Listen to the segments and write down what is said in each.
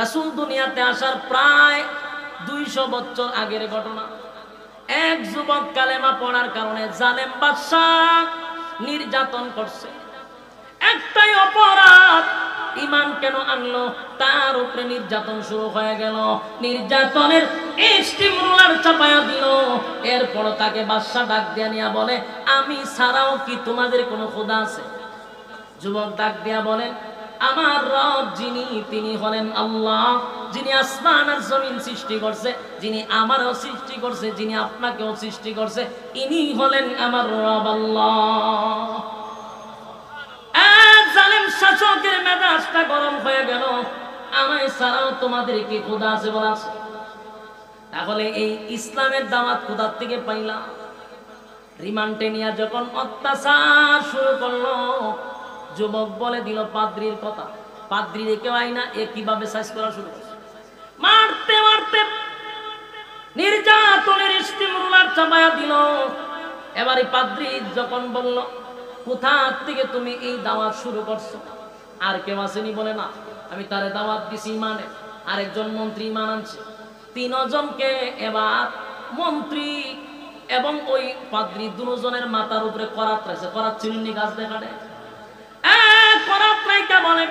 রাসূল দুনিয়াতে আসার প্রায় দুইশো বছর আগের ঘটনা। এক যুবক কালেমা পড়ার কারণে জালেম বাদশাহ নির্যাতন করছে। একটাই অপরাধ ইমান কেন আনলো? তার উপরে নির্যাতন শুরু হয়ে গেল। নির্যাতনের চাপায়া দিল। এরপর তাকে বাদশাহ ডাক দিয়া নিয়া বলে, আমি ছাড়াও কি তোমাদের কোনো খোদা আছে? যুবক ডাক দিয়া বলেন আমার রব যিনি, তিনি হলেন আল্লাহ, যিনি আসমান আর জমিন সৃষ্টি করছে, যিনি আমারও সৃষ্টি করছে, যিনি আপনাকেও সৃষ্টি করছে, ইনি হলেন আমার রব আল্লাহ। জালেম শাসকের মেজাজটা গরম হয়ে গেল। আমায় ছাড়াও তোমাদের কি খোদা আছে বলা তাহলে এই ইসলামের দাওয়াত খোদার থেকে পাইলাম। রিমান্ডে নিয়ে যখন অত্যাচার শুরু করল যুবক বলে দিল পাদ্রির কথা। পাদ্রি কেউ আইনা এ কীভাবে সাইজ করা শুরু করছে? মারতে মারতে নির্যাতনের স্টিমুলার চাপায়া দিল। এবার পাদ্রি যখন বলল কোথা থেকে তুমি এই দাওয়াত শুরু করছ? আর কেউ আসেনি বলে না। আমি তারে দাওয়াত দিছি ইমানে আরেকজন মন্ত্রী ইমান আনছে। তিনজনকে এবার মন্ত্রী এবং ওই পাদ্রি দুজনের মাথার উপরে করাত রয়েছে। করাত চিরুনি গাছ দেখানে করাত নাইকা বলে।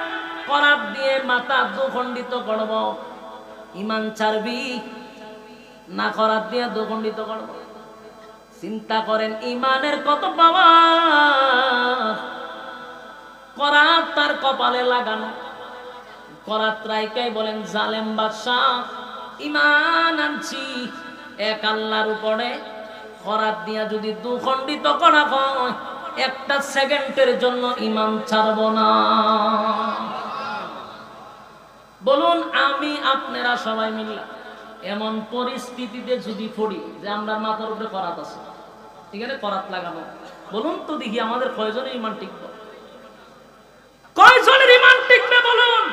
করাত দিয়ে মাথা দুখণ্ডিত করব। ইমান ছাড়বি? না, করাত দিয়ে দুখণ্ডিত করব। চিন্তা করেন, ইমানের কত পাওয়া? করাত তার কপালে লাগানো। করাত রাইকাই বলেন, জালেম বাদশাহ, ইমান আনছি। এক আল্লাহর উপরে করাত দিয়া যদি দুখণ্ডিত করা হয় একটা সেকেন্ডের জন্য ইমান ছাড়ব না। বলুন, আমি, আপনারা সবাই মিললাম এমন পরিস্থিতিতে যদি পড়ি যে আমরা মাথার উপরে করাত আছে এখানে করাত লাগানো। বলুন তো দেখি আমাদের কয়জনের ইমান টিকবে? কয়জনের ইমান টিকবে বলুন?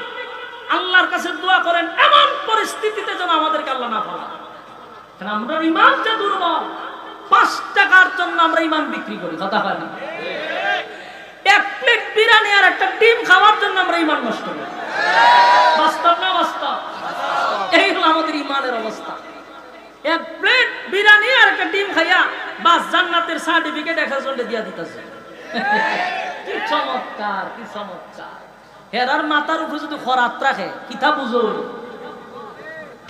আল্লাহর কাছে দোয়া করেন, এমন পরিস্থিতিতে যেন আমাদেরকে আল্লাহ না ফেলা কারণ আমরা ইমান যে দুর্বল পাঁচ টাকার জন্য আমরা ইমান বিক্রি করি কথা হয় না? এক প্লেট বিরিয়ানি আর একটা ডিম খাওয়ার জন্য আমরা ইমান নষ্ট করি। বাস্তব না বাস্তব? এই হলো আমাদের ইমানের অবস্থা। এক প্লেট বিরিয়ানি আর একটা ডিম খাইয়া বাস জান্নাতের সার্টিফিকেট একার জন্য দিয়া দিতেছে। কি চমৎকার কি চমৎকার। হেরার মাথার উপরে যদি খরাত রাখে কিতা বুঝো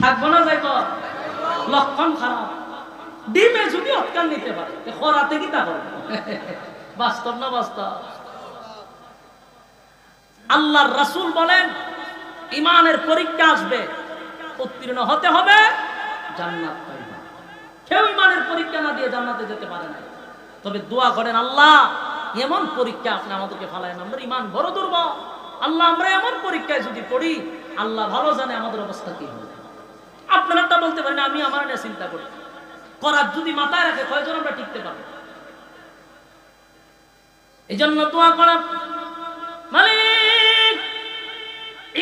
থাকব না যাইব? লক্ষণ খারাপ। ডিমে যদি অৎকাল নিতে পারে। খরাতে কি তা করে? বাস্তব না বাস্তব? আল্লাহর রাসূল বলেন ইমানের পরীক্ষা আসবে, উত্তীর্ণ হতে হবে, জান্নাত কেউ ইমানের পরীক্ষা না দিয়ে জান্নাতে যেতে পারে না। তবে দোয়া করেন, আল্লাহ, এমন পরীক্ষা আপনি আমাদেরকে ফালায় না আমরা ইমান বড় দুর্বল। আল্লাহ, আমরা এমন পরীক্ষায় যদি পড়ি, আল্লাহ ভালো জানে আমাদের অবস্থা কি হবে। আপনারটা বলতে পারেন, আমি আমার নিয়ে চিন্তা করি করার যদি মাথায় রাখে, কয়জন আমরা টিকতে পারব? এই জন্য দোয়া করা। মালিক,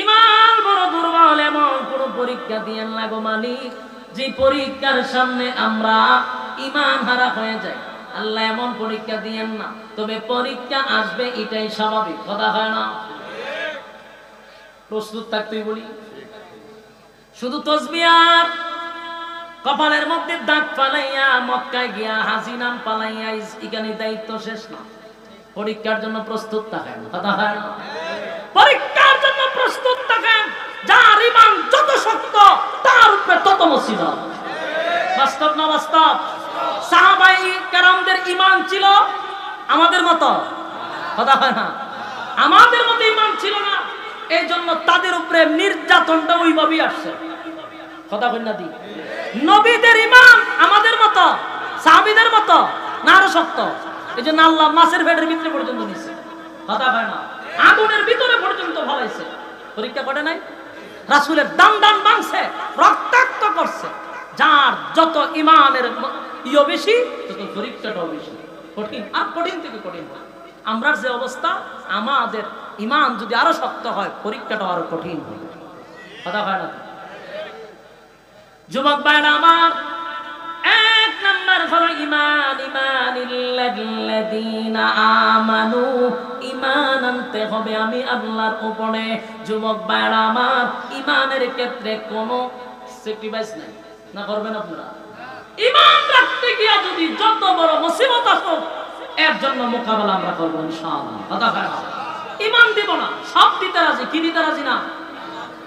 ইমান বড় দুর্বল, এমন কোন পরীক্ষা দিয়ে লাগো মালিক। যে পরীক্ষার সামনে আমরা ইমান হারা হয়ে যাই, আল্লাহ এমন পরীক্ষা দিয়েন না। তবে পরীক্ষা আসবে, এটাই স্বাভাবিক, কথা হয় না? প্রস্তুত থাকতেই বলি। শুধু তসবিয়ার কপালের মধ্যে দাগ পালাইয়া মক্কায় গিয়া হাসি নাম পালাইয়া এখানে দায়িত্ব শেষ না। পরীক্ষার জন্য প্রস্তুত থাকেন, কথা হয় না? পরীক্ষার জন্য প্রস্তুত থাকেন, যার ইমান যত শক্ত, তার উপরে তত মুসিবত বাস্তব না বাস্তব? সাহাবাই কেরামদের ইমান ছিল আমাদের মতো। কথা হয় না? আমাদের মতো ইমান ছিল না। এই জন্য তাদের উপরে নির্যাতনটা ওইভাবেই আসছে। কথা না দি? নবীদের ইমান আমাদের মতো, সাহাবিদের মতো না আরও শক্ত। এই জন্য আল্লাহ মাছের পেটের ভিতরে পর্যন্ত নিছে কথা হয় না? আগুনের ভিতরে পর্যন্ত ভালাইছে পরীক্ষা করে নাই? রাসূলের দান দান বাংছে রক্তাক্ত করছে। যার যত ইমানের ইয় বেশি, তত পরীক্ষাটাও বেশি। কঠিন, আর কঠিন থেকে কঠিন হয়। আমরার যে অবস্থা, আমাদের ইমান যদি আরও শক্ত হয় পরীক্ষাটা আরও কঠিন হবে কথা হয় না? যুবক ভাইরা আমার, এক নাম্বার হলো ইমান ইমান ইল্লাযীনা আমানু ইমান আনতে হবে আমি আল্লাহর উপরে। যুবক ভাইরা আমার ইমানের ক্ষেত্রে কোনো স্যাক্রিফাইস নাই, না করবেন আপনারা? ইমান রাখতে গিয়া যদি যত বড় মুসিবত আসুক, এর জন্য মোকাবেলা আমরা করব ইনশাআল্লাহ। কথা ইমান দিব না, সব দিতে রাজি, কি দিতে রাজি না?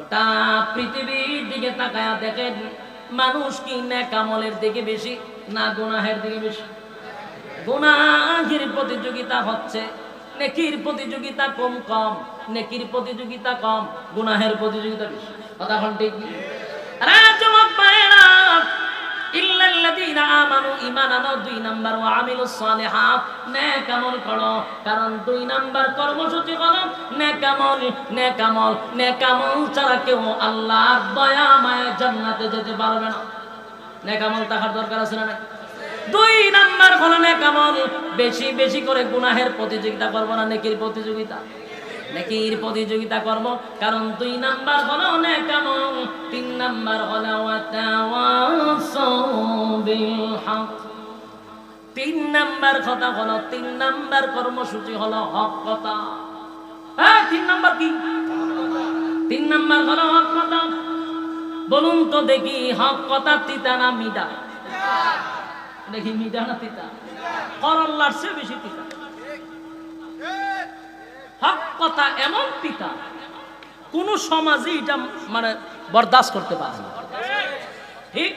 গোটা পৃথিবীর দিকে তাকায়া দেখেন, মানুষ কি ন্যাকামলের দিকে বেশি না গুনাহের দিকে বেশি? গুনাহের প্রতিযোগিতা হচ্ছে, নেকির প্রতিযোগিতা কম কম, নেকির প্রতিযোগিতা কম, গুনাহের প্রতিযোগিতা বেশি। কথা ঠিক রাজ্য ইল্লাল্লাযীনা আমানু, ঈমান দুই নাম্বার আমিলুস সালিহাত নেক আমল করো, কারণ দুই নাম্বার কর্মসূচি হলো নেক আমল নেক আমল নেক আমল ছাড়া কেউ আল্লাহর দয়া জান্নাতে যেতে পারবে না। নেক আমল থাকার দরকার আছে না দুই নাম্বার হলো নেক আমল, বেশি বেশি করে গুনাহের প্রতিযোগিতা করব না, নেকির প্রতিযোগিতা। নেকির প্রতিযোগিতা করব? কারণ দুই নাম্বার হলো নেক আমল তিন নাম্বার হলো তিন নাম্বার কথা হলো, তিন নাম্বার কর্মসূচি হলো হক কথা। হ্যাঁ তিন নাম্বার কি? তিন নাম্বার হলো হক কথা। বলুন তো দেখি, হক কথা তিতা না মিডা দেখি মিডা না তিতা? করল্লার চেয়ে বেশি তিতা। হক কথা এমন পিতা, কোন সমাজে এটা মানে বরদাস্ত করতে পারে না। ঠিক?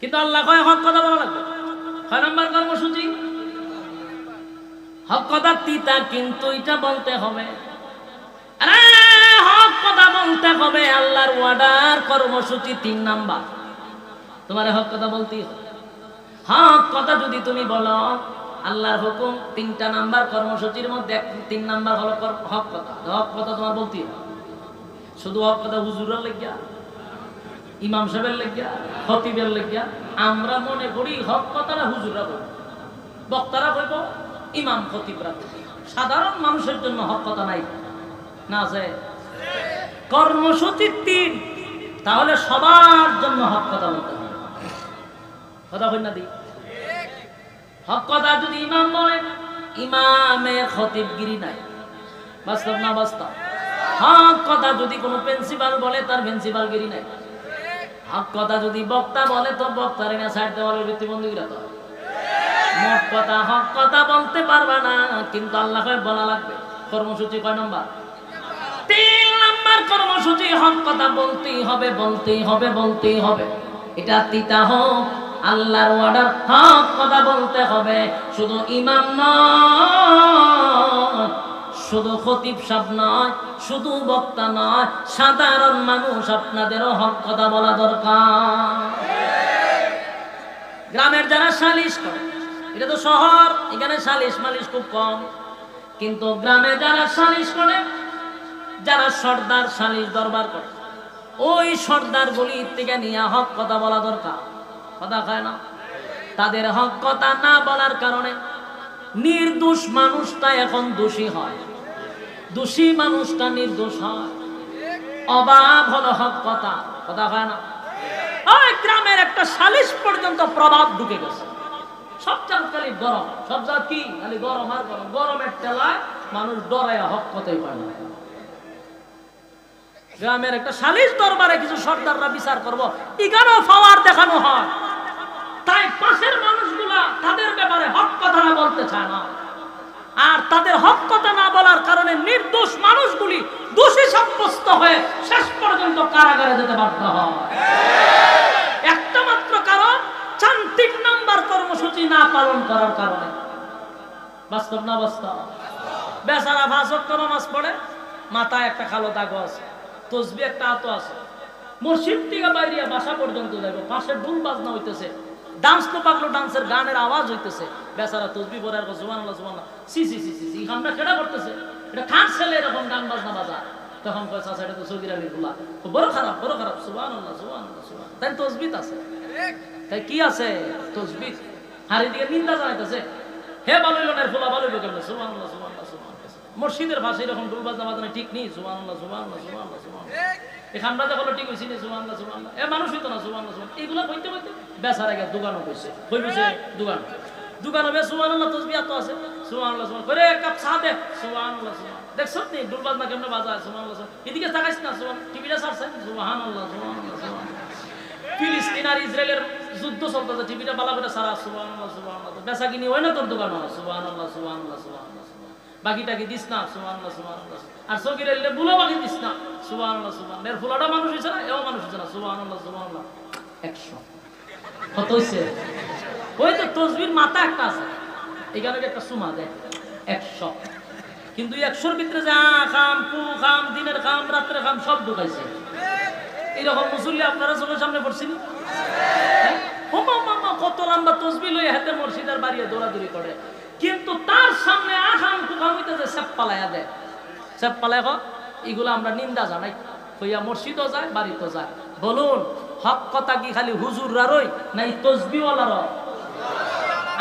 কিন্তু আল্লাহ কয় হক কথা বলা লাগবে। ছয় নম্বর কর্মসূচি হক কথা তিতা কিন্তু এটা বলতে হবে। হক কথা বলতে হবে, আল্লাহর ওয়ার্ডার কর্মসূচি তিন নাম্বার। তোমার হক কথা বলতেই হবে। হক কথা যদি তুমি বলো আল্লাহর হুকুম, তিনটা নাম্বার কর্মসূচির মধ্যে তিন নাম্বার হলো হক কথা। হক কথা তোমার বলতেই হবে। শুধু হক কথা হুজুরের লেগিয়া, ইমাম সাহেবের লেগিয়া, খতিবের লেগিয়া, আমরা মনে করি হক কথাটা হুজুররা বলব বক্তারা বলব ইমাম, খতিবরা। সাধারণ মানুষের জন্য হক কথা নাই। না আছে? কর্মসূচি তিন। তাহলে সবার জন্য হক কথা বলতে হবে। কথা না দি। হক কথা যদি ইমাম বলে ইমামের খতিবগিরি নাই। বাস্তব না বাস্তব? হক কথা যদি কোনো প্রিন্সিপাল বলে, তার প্রিন্সিপালগিরি নাই। হক কথা যদি বক্তা বলে, তো বক্তারে না ছাড়তে বলে বৃত্তিবন্ধীরা তো। মোট কথা, হক কথা বলতে পারবা না, কিন্তু আল্লাহকে বলা লাগবে। কর্মসূচি কয় নম্বর? তিন নাম্বার কর্মসূচি, হক কথা বলতেই হবে বলতেই হবে বলতেই হবে। এটা তিতা হোক। আল্লাহর অর্ডার হক কথা বলতে হবে। শুধু ইমাম নয়, শুধু খতিব সাহ নয়, শুধু বক্তা নয়, সাধারণ মানুষ আপনাদেরও হক কথা বলা দরকার। গ্রামের যারা সালিশ করে, এটা তো শহর, এখানে সালিশ মালিশ খুব কম। কিন্তু গ্রামে যারা সালিশ করে, যারা সর্দার সালিশ দরবার করে, ওই সর্দার গুলি থেকে নিয়ে হক কথা বলা দরকার। কথা খায় না? তাদের হক কথা না বলার কারণে নির্দোষ মানুষটা এখন দোষী হয়। দোষী মানুষটা নির্দোষ হয়। অভাব হলো হক কথা। কথা হয় না? ওই গ্রামের একটা সালিশ পর্যন্ত প্রভাব ঢুকে গেছে। সব জায়গা খালি গরম। সব জায়গা কি? খালি গরম আর গরম। গরমের টেলায় মানুষ ডরায়, হক কথাই পায় না। গ্রামের একটা সালিশ দরবারে কিছু সর্দাররা বিচার করব। এখানেও পাওয়ার দেখানো হয়। পাশের মানুষগুলা তাদের ব্যাপারে হক কথা না বলতে চায় না। আর তাদের হক কথা না বলার কারণে নির্দোষ মানুষগুলি দোষী সাব্যস্ত হয়ে শেষ পর্যন্ত কারাগারে যেতে বাধ্য হয়। একটা মাত্র কারণ চান তিন নাম্বার কর্মসূচি না পালন করার কারণে। বাস্তব না বাস্তব? বেচারা ভাষক নামাজ পড়ে, মাথায় একটা কালো দাগ আছে, তসবি একটা আতো আছে। মসজিদ থেকে বাইরে বাসা পর্যন্ত যাবে পাশে ডুল বাজনা হইতেছে ডান্স তো পাগলো ডান্সের গানের আওয়াজ হইতেছে। বেচারা তসবি পরে আর জুবান আল্লাহ জুবান সি সি সি সি আমরা কেডা করতেছে? এটা কার ছেলে এরকম গান বাজনা বাজা? তখন কয়, চাচা, এটা তো সৌদির আলী গুলা। বড় খারাপ বড় খারাপ। সুবান আল্লাহ সুবান সুবান তাই তসবিত আছে। তাই কি আছে? তসবিত। হারি দিকে নিন্দা জানাইতেছে। হে বালুইলনের ফুলা, বালুইল কেমন? সুবান আল্লাহ সুবান আল্লাহ সুবান মসজিদের ভাষা এরকম ডুল বাজনা বাজনা ঠিক নেই। সুবান আল্লাহ সুবান আল্লাহ সুবান আল্লাহ সুবান এখানটা দেখল ঠিক হয়েছি নি সুবান এ, মানুষ হইতো না সুবান আল্লাহ সুবান এগুলো কইতে কইতে বেচার আগে দোকানও কইছে কই কইছে দোকান। দোকানে বে সুবান আল্লাহ তসবিহ তো আছে। সুবান আল্লাহ সুবান করে এক কাপ চা দে। সুবান আল্লাহ সুবান দেখছ নি ডুল বাজনা কেমনে বাজায় সুবান আল্লাহ সুবান এদিকে তাকাইছ না সুবান টিভিটা ছাড়ছে। সুবান আল্লাহ সুবান ফিলিস্তিন আর ইসরায়েলের যুদ্ধ চলতেছে, টিভিটা বালা করে সারা সুবান আল্লাহ বেচা কিনি হয় না তোর দোকান সুবান আল্লাহ সুবান আল্লাহ সুবান আল্লাহ সুবান বাকিটাকে দিস না? সুবান আল্লাহ আর সগির এলে বুলো বাকি দিস না? আল্লাহ সুবান এর ফুলাটা মানুষ হয়েছে না? এও মানুষ হয়েছে না। আল্লাহ সুবান একশো। কত হয়েছে ওই তো তসবির মাথা একটা আছে। এখানে একটা সুমা দেয় একশো। কিন্তু একশোর ভিতরে যে খাম পু খাম, দিনের খাম, রাত্রে খাম, সব ঢুকাইছে। এইরকম মুসল্লি আপনারা চোখের সামনে পড়ছেন? হ্যাঁ? কত লম্বা তসবি লই হাতে মসজিদের বাড়িয়ে দৌড়াদৌড়ি করে। কিন্তু তার সামনে আখাম কুখাম হইতেছে সেপ পালাইয়া দেয়। সেপ হোক এগুলো আমরা নিন্দা জানাই। হইয়া মসজিদও যায়, বাড়িতেও যায়। বলুন, হক কথা কি খালি হুজুররারই নাই তসবিওয়ালার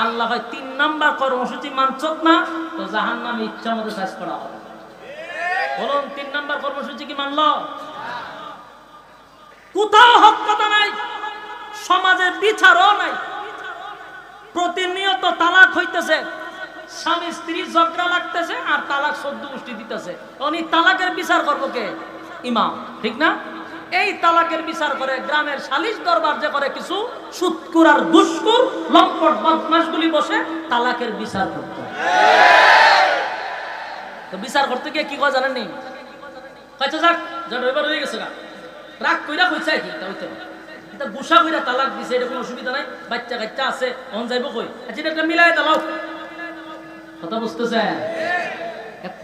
আল্লাহ হয় তিন নাম্বার কর্মসূচি মানছত না, তো জাহান নামে ইচ্ছা মতো শেষ করা হবে। বলুন, তিন নাম্বার কর্মসূচি কি মানলো? কোথাও হক কথা নাই, সমাজে বিচারও নাই, প্রতিনিয়ত তালাক হইতেছে। স্বামী স্ত্রী ঝগড়া লাগতেছে আর তালাক সদ্য গোষ্ঠী দিতেছে। উনি তালাকের বিচার করব কে? ইমাম। ঠিক না? এই তালাকের বিচার করে গ্রামের সালিশ দরবার যে করে কিছু সুৎকুর আর ঘুসকুর লম্পট বদমাসগুলি বসে তালাকের বিচার করতে তো বিচার করতে গিয়ে কি কয় জানেন নি কয়েছে যাক এবার হয়ে গেছে রাগ কইরা কইছে কি তা হইতে এটা গুসা কইরা তালাক দিছে, এটা কোনো অসুবিধা নাই। বাচ্চা কাচ্চা আছে, অন যাইব কই? আচ্ছা এটা মিলাই দাও কথা বুঝতেছেন?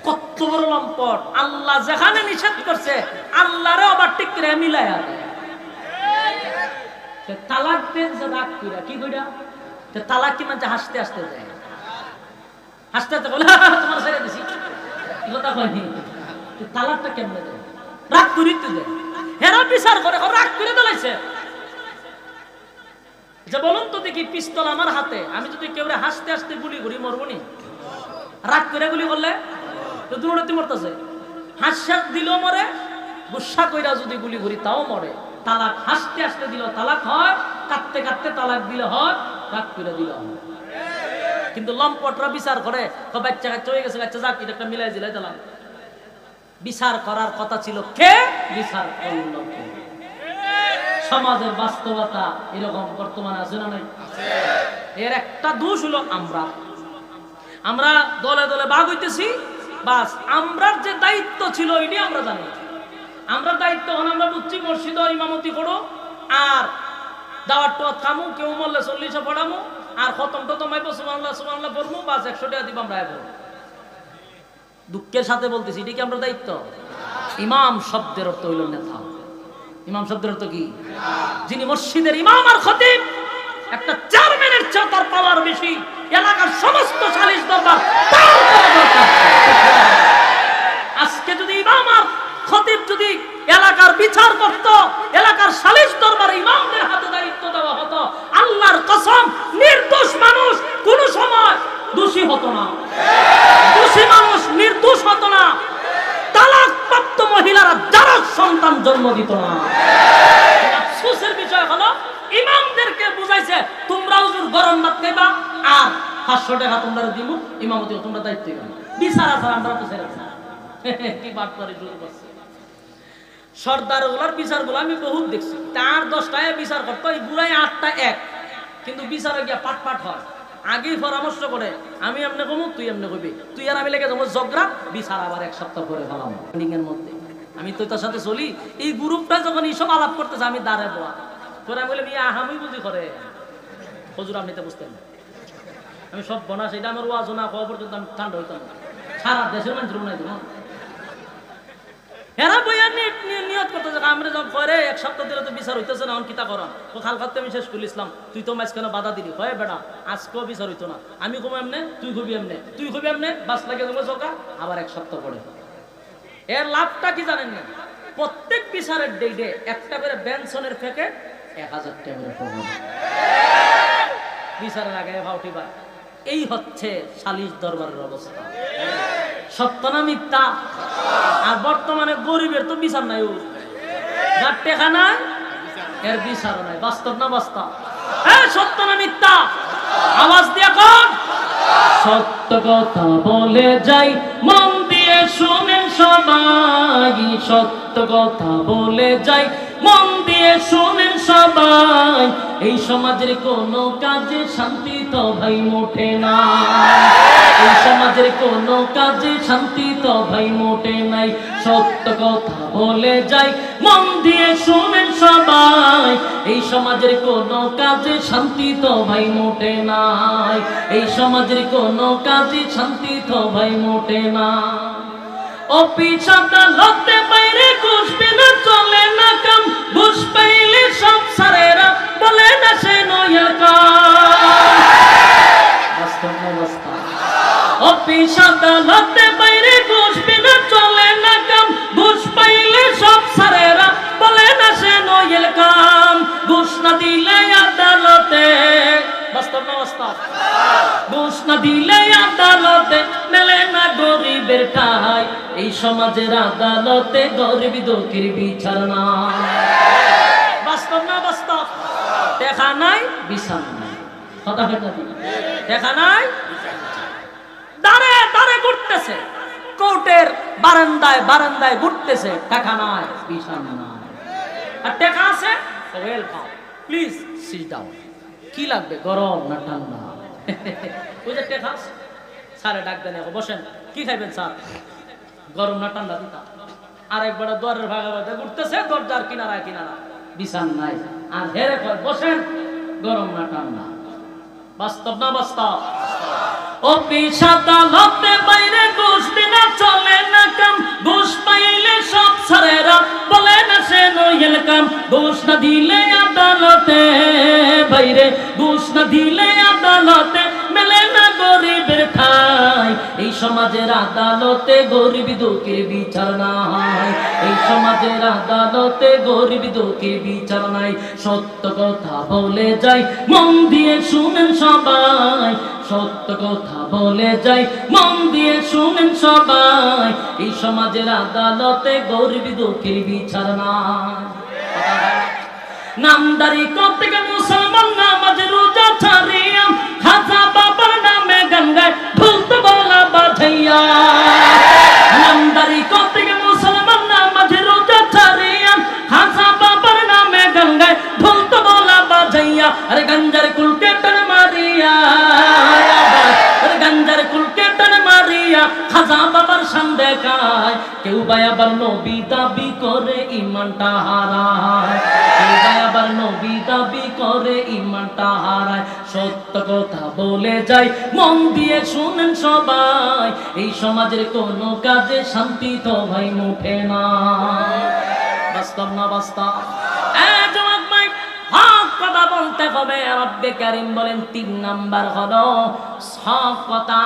কত বড় লম্পট। আল্লাহ যেখানে নিষেধ করছে, আল্লাহরে আবার ঠিক করে আছে তালাক দেন যে রাগ কইরা, কি কইরা? তে তালাক কি মানে হাসতে হাসতে যায় হাসতে হাসতে বলে তোমার ছেড়ে দিছি। কথা কয়নি তো তালাকটা কেমনে দেয়? রাগ করিতে দেয়। হেরা বিচার করে রাগ করে দিলাইছে যে বলুন তো দেখি, পিস্তল আমার হাতে, আমি যদি কেউ হাসতে হাসতে গুলি করি মরবনি রাগ করে গুলি করলে তো দূরত্ব মরতেছে। হাস্যাস দিলেও মরে গুসা কইরা যদি গুলি করি তাও মরে। তালাক হাসতে হাসতে দিল তালাক হয় কাঁদতে কাঁদতে তালাক দিলে হয় রাগ করে দিল হয়। কিন্তু লম্পটরা বিচার করে তো বাচ্চা কাচ্চা হয়ে গেছে বাচ্চা যাক এটা একটা মিলাই দিলাই দিলাম। বিচার করার কথা ছিল কে? বিচার করল সমাজের বাস্তবতা এরকম বর্তমানে আছে না নাই? এর একটা দোষ হলো আমরা। আমরা দলে দলে বাঘ হইতেছি, বাস আমরার যে দায়িত্ব ছিল এটি আমরা জানি আমরা দায়িত্ব হন আমরা বুঝছি মসজিদ ইমামতি করো, আর দাওয়ার টোয়াত খামু, কেউ মরলে চল্লিশে পড়ামু, আর খতম টতম আইব সুমান্লা সুমান্লা পড়মু বাস একশো টাকা দিব আমরা আইব দুঃখের সাথে বলতেছি, এটি কি আমরা দায়িত্ব? ইমাম শব্দের অর্থ হইল নেতা। ইমাম শব্দের অর্থ কি? যিনি মসজিদের ইমাম আর খতিব একটা চেয়ারম্যানের চেয়ে তার পাওয়ার বেশি এলাকার সমস্ত সালিশ দরবার। আজকে যদি ইমাম আর খতিব যদি এলাকার বিচার করত, এলাকার সালিশ দরবারে ইমামদের হাতে দায়িত্ব দেওয়া হতো, আল্লাহর কসম, নির্দোষ মানুষ কোন সময় দোষী হতো না। দোষী মানুষ নির্দোষ হতো না। তালাক প্রাপ্ত মহিলারা যারা সন্তান জন্ম দিত না। আফসোসের বিষয় হলো বুঝাইছে তোমরা হুজুর গরম ভাত খাইবা আর পাঁচশো টাকা তোমরা দিব ইমামতি তোমরা দায়িত্ব নিবা বিচার আছে, আমরা তো ছেড়ে দিছি। কি বাট করে শুরু করছে। সর্দার ওগুলার বিচারগুলো আমি বহুত দেখছি। তার দশটায় বিচার করতো এই বুড়াই আটটা এক। কিন্তু বিচারে গিয়া পাট পাট হয়। আগেই পরামর্শ করে, আমি এমনি কমু, তুই এমনি কইবি। তুই আর আমি লেগে যাব ঝগড়া, বিচার আবার এক সপ্তাহ পরে ফেলাম। এর মধ্যে। আমি তো তার সাথে চলি। এই গ্রুপটা যখন এইসব আলাপ করতেছে, আমি দাঁড়ায় বয়া। তোরা বলে, মিয়া আহামি বুঝি করে। হজুর, আপনি তো বুঝতেন না। আমি সব বনা সেটা আমার ওয়াজ না হওয়া পর্যন্ত আমি ঠান্ডা হইতাম না। সারা দেশের মানুষের উনাই দিলাম হেরা বইয়া নি- নি- নিয়ত আমরা যখন করে এক সপ্তাহ দিলে তো বিচার হইতেছে না, এখন কিতা তো খাল খাতে আমি শেষ করে ইসলাম, তুই তো মাঝখানে বাধা দিলি। হয় বেটা, আজকেও বিচার হইতো না। আমি কমে এমনে, তুই খুবই এমনে। তুই খুবই এমনে, বাস লাগে তোমার চোখা আবার এক সপ্তাহ পরে। এর লাভটা কি জানেন না? প্রত্যেক বিচারের ডেটে একটা করে বেনসনের প্যাকেট এক হাজার টাকা বিচারের আগে ভাউটি বা এই হচ্ছে সালিশ দরবারের অবস্থা। সত্য না মিথ্যা? আর বর্তমানে গরিবের তো বিচার নাই ও। নাই, এর বিচার নাই। বাস্তব না বাস্তব? হ্যাঁ সত্য না মিথ্যা? আওয়াজ দিয়ে কর। সত্য কথা বলে যাই, মন দিয়ে শোনেন সবাই। সত্য কথা বলে যাই, মন দিয়ে শোনেন সবাই, এই সমাজের কোনো কাজে শান্তি তো ভাই মোটে না। এই সমাজের কোনো কাজে শান্তি তো ভাই মোটে নাই। সত্য কথা বলে যাই, মন দিয়ে শোনেন সবাই, এই সমাজের কোনো কাজে শান্তি তো ভাই মোটে নাই। এই সমাজের কোনো কাজে শান্তি তো ভাই মোটে না অফিস লতে বাইরে ঘুষ বিনা চলে না কাম। ঘুষ পাইলে সব সারেরা বলে না সে নয়ের কাম। না বাস্তব? বাইরে এই সমাজের আদালতে গরিব বিচার না বাস্তব না বাস্তব? দেখা নাই বিচার নাই। দেখা নাই দাঁড়ে দাঁড়ে ঘুরতেছে। কোর্টের বারান্দায় বারান্দায় ঘুরতেছে টাকা নাই বিচার নাই। আর টাকা আছে? ওয়েলকাম প্লিজ সিট ডাউন কি লাগবে, গরম না ঠান্ডা? ওই যে টাকা স্যারে ডাক দেন বসেন। কি খাইবেন, স্যার? গরম না ঠান্ডা দিতা। আর একবার দরের ভাগা ভাগে ঘুরতেছে, দরজার কিনারা কিনারা। বিছান নাই। আর হেরে কয় বসেন, গরম না ঠান্ডা। বাস্তব না বাস্তব? অফিস আদালতে বাইরে ঘুষ বিনা চলে না কাম। ঘুষ পাইলে সব সারেরা বলে না সে নইল কাম। ঘুষ না দিলে আদালতে বাইরে, ঘুষ না দিলে আদালতে গরিবের ঠাই। এই সমাজের আদালতে গরিব দুঃখের বিচার নাই। এই সমাজের আদালতে গরিব দুঃখের বিচার নাই। সত্য কথা বলে যাই, মন দিয়ে শুনেন সবাই। সত্য কথা বলে যাই, মন দিয়ে শুনেন সবাই। এই সমাজের আদালতে গরিব দুঃখের বিচার নাই। নামদারি করতে গেলে মুসলমান নামাজ রোজা ছাড়িয়া খাজা নামে বলা বাধাইয়া দেখায়, কেউ ভাই নবী দাবি করে ইমানটা হারায়। কেউ নবী দাবি করে ইমানটা হারায়। সত্য কথা বলে যাই, মন দিয়ে শুনেন সবাই, এই সমাজের কোনো কাজে শান্তি তো ভাই মুঠে না। বাস্তব না বাস্তব? কথা বলতে হবে। রব্বে কারিম বলেন, তিন নাম্বার হলো হক কথা,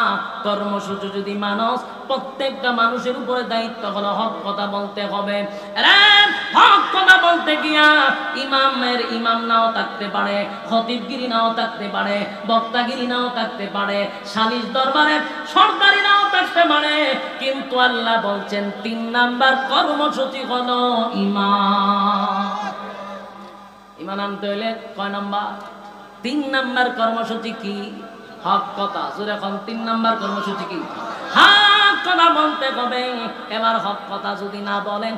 কর্মসূচি যদি মানুষ, প্রত্যেকটা মানুষের উপরে দায়িত্ব হলো হক কথা বলতে হবে। হক কথা বলতে গিয়া ইমামের ইমাম নাও থাকতে পারে, খতিবগিরি নাও থাকতে পারে, বক্তাগিরি নাও থাকতে পারে, সালিশ দরবারে সরকারি নাও থাকতে পারে। কিন্তু আল্লাহ বলছেন, তিন নাম্বার কর্মসূচি হলো ইমাম। ইমান হইলে কয় নাম্বার? তিন নাম্বার কর্মসূচি কি? হক কথা এখন তিন নাম্বার কর্মসূচি কি? কথা বলতে হবে। এবার হক কথা যদি না বলেন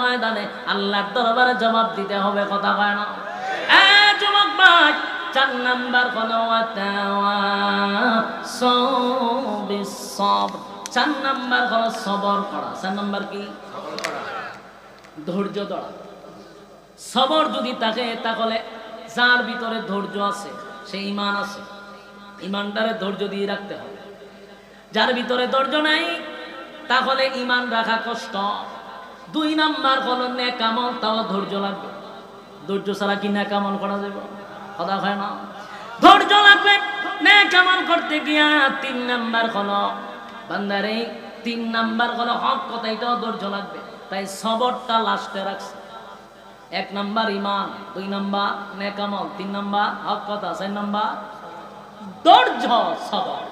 ময়দানে আল্লাহর দরবারে জবাব দিতে হবে, কথা কয় না? এ চার নাম্বার হলো সব চার নাম্বার হলো সবর করা। চার নাম্বার কি? ধৈর্য ধরা। সবর যদি থাকে তাহলে যার ভিতরে ধৈর্য আছে, সে ইমান আছে। ইমানটারে ধৈর্য দিয়ে রাখতে হবে। যার ভিতরে ধৈর্য নাই, তাহলে ইমান রাখা কষ্ট। দুই নাম্বার হলো নেকামল, তাও ধৈর্য লাগবে। ধৈর্য ছাড়া কি নেকামল করা যাবে? কথা হয় না? ধৈর্য লাগবে নেকামল করতে গিয়া। তিন নাম্বার হলো, বান্দারে, তিন নাম্বার হলো হক কথা, এটাও ধৈর্য লাগবে। তাই সবরটা লাস্টে রাখছে। এক নাম্বার ইমান, দুই নাম্বার নেকামল, তিন নাম্বার হক কথা, চার নাম্বার ধৈর্য, সবর।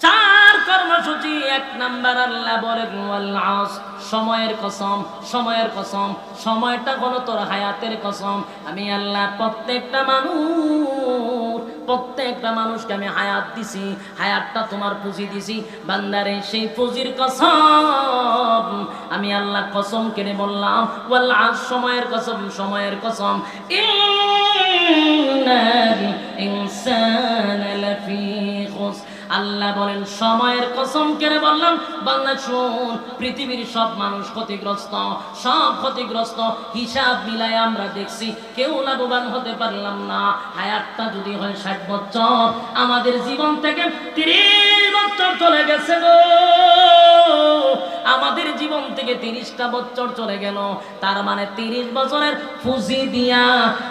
চার কর্মসূচি, এক নাম্বার আল্লাহ বলেন সময়ের কসম সময়ের কসম, সময়টা কোনো তোর হায়াতের কসম। আমি আল্লাহ প্রত্যেকটা মানুষ প্রত্যেকটা মানুষকে আমি হায়াত দিছি, হায়াতটা তোমার পুঁজি দিছি। বান্দারে, সেই পুঁজির কসম আমি আল্লাহ কসম কেড়ে বললাম, ওয়াল আর সময়ের কসম সময়ের কসম। ইনসান লাফি আল্লাহ বলেন, সময়ের কসম কেড়ে বললাম বাংলা শুন, পৃথিবীর সব মানুষ ক্ষতিগ্রস্ত, সব ক্ষতিগ্রস্ত, হিসাব মিলাই আমরা দেখছি, কেউ লাভবান হতে পারলাম না। হায়াতটা যদি হয় ষাট বছর, আমাদের জীবন থেকে তিরিশ বছর চলে গেছে গো। আমাদের জীবন থেকে তিরিশটা বছর চলে গেল। তার মানে তিরিশ বছরের পুঁজি দিয়া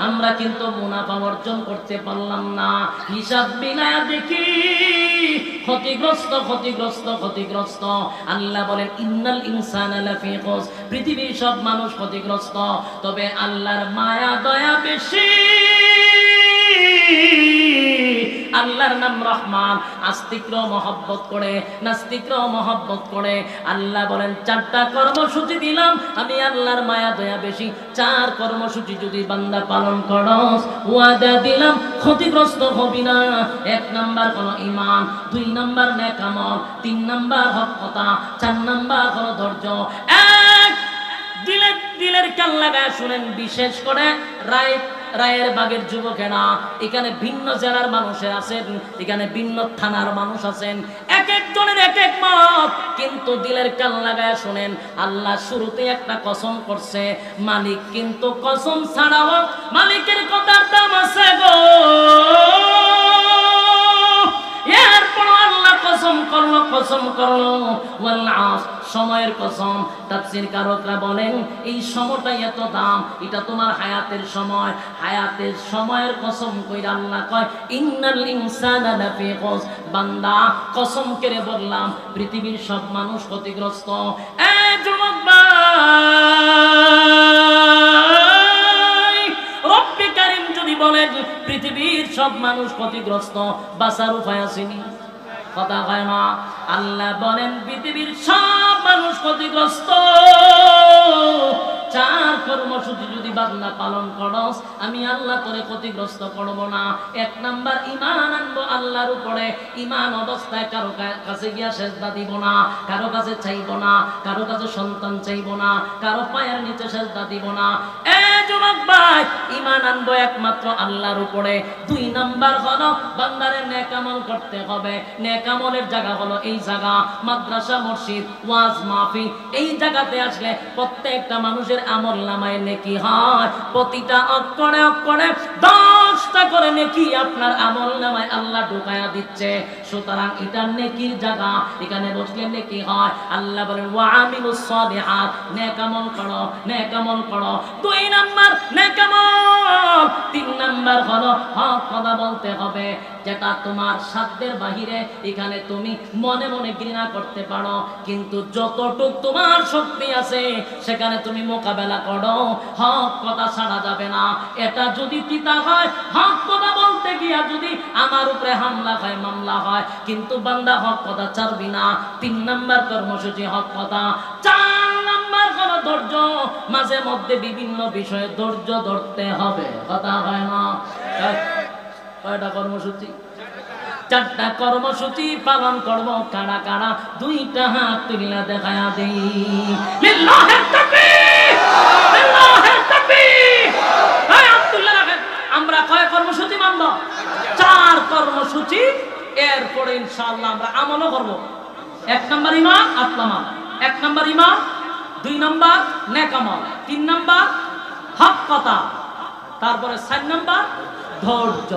আমরা কিন্তু মুনাফা অর্জন করতে পারলাম না। হিসাব মিলায়া দেখি, ক্ষতিগ্রস্ত ক্ষতিগ্রস্ত ক্ষতিগ্রস্ত। আল্লাহ বলেন, ইন্নাল ইনসান পৃথিবীর সব মানুষ ক্ষতিগ্রস্ত। তবে আল্লাহর মায়া, দয়া, বেশি। আল্লাহর নাম রহমান। আস্তিকরাও মহব্বত করে নাস্তিকরাও মহব্বত করে। আল্লাহ বলেন, চারটা কর্মসূচি দিলাম, আমি আল্লাহর মায়া দয়া বেশি। চার কর্মসূচি যদি বান্দা পালন করস, ওয়াদা দিলাম, ক্ষতিগ্রস্ত হবি না। এক নাম্বার হলো ইমান দুই নাম্বার নেকামল তিন নাম্বার হক কথা, চার নাম্বার হলো ধৈর্য। এক, দিলের দিলের কান লাগায় শুনেন, বিশেষ করে রায় রায়ের বাগের যুবকেরা এখানে ভিন্ন জেলার মানুষ আছেন, এখানে ভিন্ন থানার মানুষ আছেন। এক একজনের এক এক মত, কিন্তু দিলের কান লাগায় শুনেন, আল্লাহ শুরুতে একটা কসম করছে, মালিক কিন্তু কসম ছাড়াও মালিকের কথার দাম আছে গো। কসম করল কসম করল। ওয়াল্লাহ সময়ের কসম। তাফসীর কারকরা বলেন, এই সময়টাই এত দাম, এটা তোমার হায়াতের সময়। হায়াতের সময়ের কসম কইরা আল্লাহ কয়, ইন্নাল ইনসানা লাফি খুস বান্দা, কসম করে বললাম, পৃথিবীর সব মানুষ ক্ষতিগ্রস্ত। এ যুবক যদি বলেন, পৃথিবীর সব মানুষ ক্ষতিগ্রস্ত, বাঁচার উপায় আসেনি কথা হয় না। আল্লাহ বলেন পৃথিবীর সব মানুষ ক্ষতিগ্রস্ত। চার কর্মসূচি যদি পালন করস, আমি আল্লাহ ক্ষতিগ্রস্ত করব না। এক নাম্বার ইমান আনব আল্লাহর উপরে। ইমান অবস্থায় কারও কাছে গিয়া সেজদা দিব না, কারও কাছে চাইব না, কারও কাছে সন্তান চাইব না, কারও পায়ের নিচে সেজদা দিব না। এ যুবক ভাই ইমান আনব একমাত্র আল্লাহর উপরে। দুই নাম্বার হলো, বান্দারে নেকামল করতে হবে। নেকামলের জায়গা হলো এই জায়গা। মাদ্রাসা, মসজিদ, ওয়াজ মাহফিল, এই জায়গাতে আসলে প্রত্যেকটা মানুষের আমল নামায় নেকি হয়? প্রতিটা অক্ষরে অক্ষরে দশটা করে নেকি, আপনার আমল নামায় আল্লাহ ঢুকায়া দিচ্ছে। সুতরাং এটা নেকির জায়গা। এখানে বসলে নেকি হয়। আল্লাহ বলেন, ওয়া আমিলুস সালিহাত। নেকামল করো নেকামল করো। দুই নাম্বার নেকামল তিন নাম্বার হলো, হক কথা বলতে হবে, যেটা তোমার সাধ্যের বাহিরে এখানে তুমি মনে মনে ঘৃণা করতে পারো। কিন্তু যতটুক তোমার শক্তি আছে, সেখানে তুমি মোকাবেলা করো। হক কথা ছাড়া যাবে না। এটা যদি তিতা হয় হক কথা বলতে গিয়া যদি আমার উপরে হামলা হয়, মামলা হয়, কিন্তু বান্দা হক কথা ছাড়বি না। তিন নাম্বার কর্মসূচি হক কথা। চার নাম্বার হলো ধৈর্য। মাঝে মধ্যে বিভিন্ন বিষয়ে ধৈর্য ধরতে হবে। কথা হয় না? কয়টা কর্মসূচি? চারটা কর্মসূচি পালন করব। কারা কারা? দুইটা হাত তুলিলা দেখায়া দেই। আমরা কয় কর্মসূচি মানব? চার কর্মসূচি। এরপরে ইনশাআল্লাহ আমরা আমলও করব। এক নম্বর ইমান আত্মামান এক নম্বর ইমান দুই নাম্বার নেকামল। তিন নম্বর হক কথা। তারপরে চার নাম্বার ধৈর্য।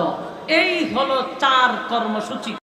এই হলো চার কর্মসূচি।